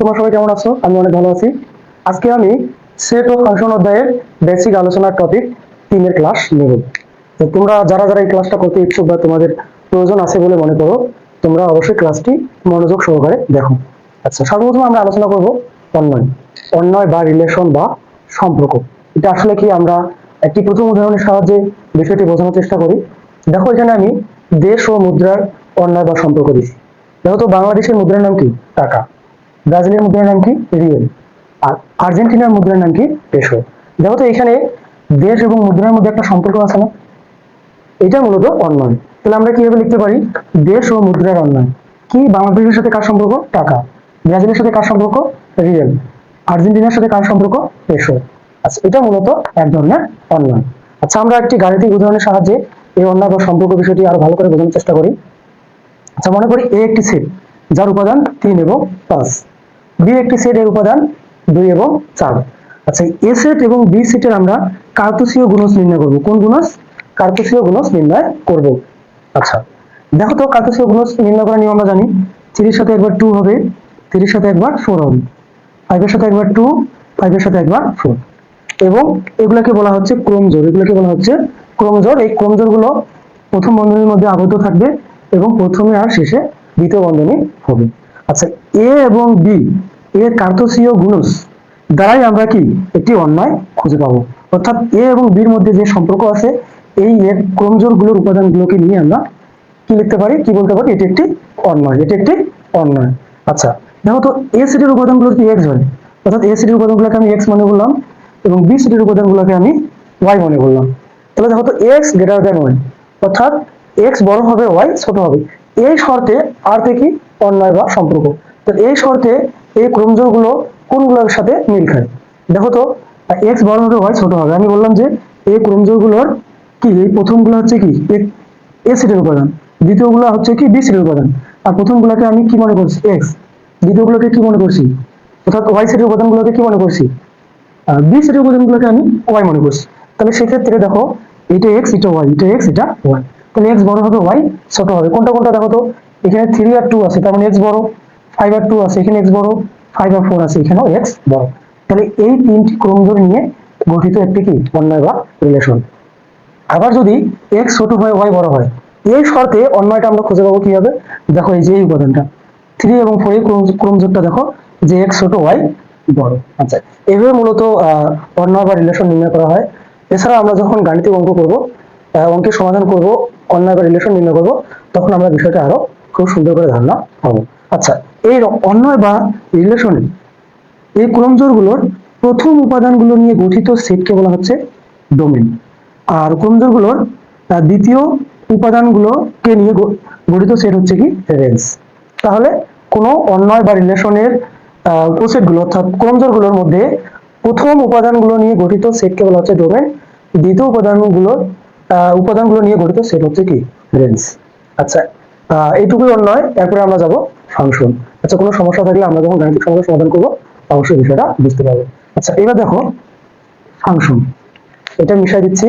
তোমার সবাই কেমন আছো? আমি অনেক ভালো আছি। আজকে আমি সেট ও ফাংশন অধ্যায়ের বেসিক আলোচনার টপিক তিনের ক্লাস নেব। তো তোমরা যারা যারা এই ক্লাসটা করতে ইচ্ছুক বা তোমাদের প্রয়োজন আছে বলে মনে করো, তোমরা অবশ্যই ক্লাসটি মনোযোগ সহকারে দেখো। আচ্ছা সর্বপ্রথম আমরা আলোচনা করব অন্যয়। অন্যয় বা রিলেশন বা সম্পর্ক। এটা আসলে কি আমরা একটি প্রথম উদাহরণের সাহায্যে বিষয়টি বোঝানোর চেষ্টা করি। দেখো, এখানে আমি দেশ ও মুদ্রার অন্যয় বা সম্পর্ক দিচ্ছি দেখো তো বাংলাদেশের মুদ্রার নাম কি? টাকা। ব্রাজিলের মুদ্রার নাম কি? রিয়েল। আর আর্জেন্টিনার মুদ্রার নাম কি? পেসো দেখো তো এখানে দেশ এবং মুদ্রার মধ্যে একটা সম্পর্ক আছে না? এটা মূলত অন্যয়। তাহলে আমরা কীভাবে লিখতে পারি? দেশ ও মুদ্রার অন্যয়। কি বাংলাদেশের সাথে কার সম্পর্ক? টাকা। ব্রাজিলের সাথে কার সম্পর্ক? রিয়েল। আর্জেন্টিনার সাথে কার সম্পর্ক? পেসো আচ্ছা এটা মূলত এক ধরনের অন্যয়। আচ্ছা আমরা একটি গাণিতিক উদাহরণের সাহায্যে এই অন্যায় বা সম্পর্ক বিষয়টি আরও ভালো করে বোঝানোর চেষ্টা করি। আচ্ছা মনে করি এ একটি সেট যার উপাদান তিন এবং পাঁচ। বি একটি সেট এর উপাদান, দুই এবং চার। আচ্ছা এ সেট এবং বি সেটের আমরা কার্তুসীয় গুণজ নির্ণয় করব। কোন গুণস? কার্তসীয় গুণজ নির্ণয় করব। আচ্ছা দেখো তো কার্তসীয় গুণজ নির্ণয় করার নিয়ম আমরা জানি। থ্রির সাথে একবার টু হবে থ্রির সাথে একবার ফোর হবে। ফাইভের সাথে একবার টু ফাইভের সাথে একবার ফোর এবং এগুলোকে বলা হচ্ছে ক্রমজোড়। এগুলোকে বলা হচ্ছে ক্রমজোড়। এই ক্রমজোড়গুলো প্রথম বন্ধনীর মধ্যে আবদ্ধ থাকবে এবং প্রথমে আর শেষে দ্বিতীয় বন্ধনী হবে। আচ্ছা এ এবং বি এর কার্তসীয় গুণস দ্বারাই আমরা কি একটি অন্যায় খুঁজে পাবো। অর্থাৎ এ এবং বির মধ্যে যে সম্পর্ক আছে, এই এর ক্রমজোড়গুলোর উপাদানগুলোকে নিয়ে আমরা কি লিখতে পারি, কি বলতে পারি? এটি একটি অন্যায়, এটি একটি অন্যায়। আচ্ছা দেখো তো এ সিটির উপাদানগুলো কি এক্স হয়? অর্থাৎ এ সিটির উপাদানগুলোকে আমি এক্স মনে করলাম এবং বি সিটির উপাদানগুলোকে আমি ওয়াই মনে করলাম তাহলে দেখো তো এক্স গ্রেটার দ্যান ওয়াই অর্থাৎ এক্স বড় হবে ওয়াই ছোট হবে। এই শর্তে আর থেকে অন্যায় বা সম্পর্ক? তো এই শর্তে এই ক্রমজোড়গুলো কোনগুলোর সাথে মিল খায়? দেখো তো এক্স বড় হবে ওয়াই ছোট হবে আমি বললাম যে এই ক্রমজোড়গুলোর কি, এই প্রথমগুলো হচ্ছে কি? এ সিটের উপাদান, দ্বিতীয়গুলো হচ্ছে কি বি সিটের উপাদান। আর প্রথমগুলোকে আমি কি মনে করছি? এক্স দ্বিতীয়গুলোকে কি মনে করছি? অর্থাৎ ওয়াই সিটের উপাদানগুলোকে কি মনে করছি? বি সিটের উপাদানগুলোকে আমি ওয়াই মনে করছি। তাহলে সেক্ষেত্রে দেখো, এটা এক্স এটা ওয়াই এটা এক্স এটা ওয়াই তাহলে এক্স বড় হবে ওয়াই ছোট হবে। কোনটা কোনটা দেখো তো? এখানে থ্রি আর টু আছে, তার মানে এক্স বড়। ফাইভ আর টু আছে, এখানে এক্স বড় ফাইভ আর ফোর আছে, এখানেও এক্স বড়। তাহলে এই তিনটি নিয়ে গঠিত একটি কি? বা রিলেশন আবার যদি এক্স ছোট হয় ওয়াই বড় হয়, এই শর্তে আমরা খুঁজে পাবো দেখো এই যে এই উপাদানটা। থ্রি এবং ফোর এই দেখো যে এক্স ছোট ওয়াই বড়। আচ্ছা এভাবে মূলত অন্যয় বা রিলেশন নির্ণয় করা হয়। এছাড়া আমরা যখন গাণিতিক অঙ্ক করব অঙ্কের সমাধান করব, অন্যয় বা রিলেশন নির্ণয় করব, তখন আমরা বিষয়টা আরও খুব সুন্দর করে ধারণা পাবো। আচ্ছা এই অন্যয় বা রিলেশনে এই ক্রমজোড়গুলোর প্রথম উপাদানগুলো নিয়ে গঠিত সেটকে বলা হচ্ছে ডোমেন আর ক্রমজোড়গুলোর আহ, দ্বিতীয় উপাদানগুলোকে নিয়ে গঠিত সেট হচ্ছে কি? রেঞ্জ তাহলে কোনো অন্যয় বা রিলেশনের উপসেটগুলো অর্থাৎ ক্রমজোড়গুলোর মধ্যে প্রথম উপাদানগুলো নিয়ে গঠিত সেটকে বলা হচ্ছে ডোমেন দ্বিতীয় উপাদানগুলো উপাদানগুলো নিয়ে গঠিত সেট হচ্ছে কি? রেঞ্জ আচ্ছা এইটুকুই অন্যয় এরপরে আমরা যাব ফাংশন আচ্ছা কোনো সমস্যা থাকলে আমরা যখন গাণিতিক সমস্যা সমাধান করব, অবশ্যই বিষয়টা বুঝতে পারব। আচ্ছা এবার দেখো ফাংশন এটা মিশাই দিচ্ছি।